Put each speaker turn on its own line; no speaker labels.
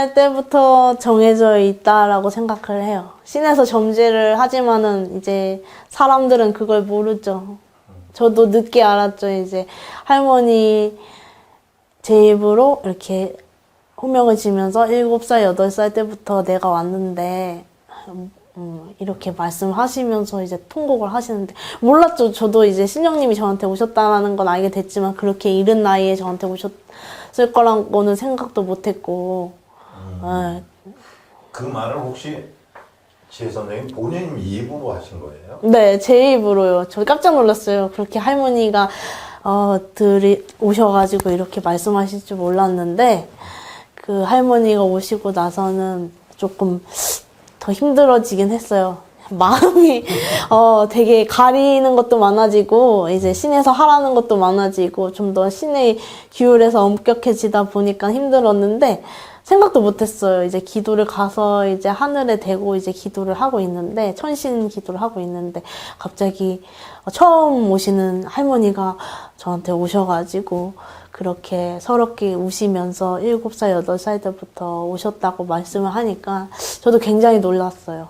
할 때부터 정해져 있다라고 생각을 해요. 신에서 점지를 하지만은 이제 사람들은 그걸 모르죠. 저도 늦게 알았죠. 이제 할머니 제 입으로 이렇게 호명을 지면서 7살, 8살 때부터 내가 왔는데 음, 이렇게 말씀하시면서 이제 통곡을 하시는데 몰랐죠. 저도 이제 신령님이 저한테 오셨다는 건 알게 됐지만 그렇게 이른 나이에 저한테 오셨을 거라고는 생각도 못했고 네.
그 말을 혹시 지혜 선생님 본인 입으로 하신 거예요?
네, 제 입으로요. 저 깜짝 놀랐어요. 그렇게 할머니가 어, 들이 오셔가지고 이렇게 말씀하실 줄 몰랐는데 그 할머니가 오시고 나서는 조금 더 힘들어지긴 했어요. 마음이 어 되게 가리는 것도 많아지고 이제 신에서 하라는 것도 많아지고 좀 더 신의 기울에서 엄격해지다 보니까 힘들었는데 생각도 못했어요. 이제 기도를 가서 이제 하늘에 대고 이제 기도를 하고 있는데 천신 기도를 하고 있는데 갑자기 처음 오시는 할머니가 저한테 오셔가지고 그렇게 서럽게 우시면서 7살, 8살 때부터 오셨다고 말씀을 하니까 저도 굉장히 놀랐어요.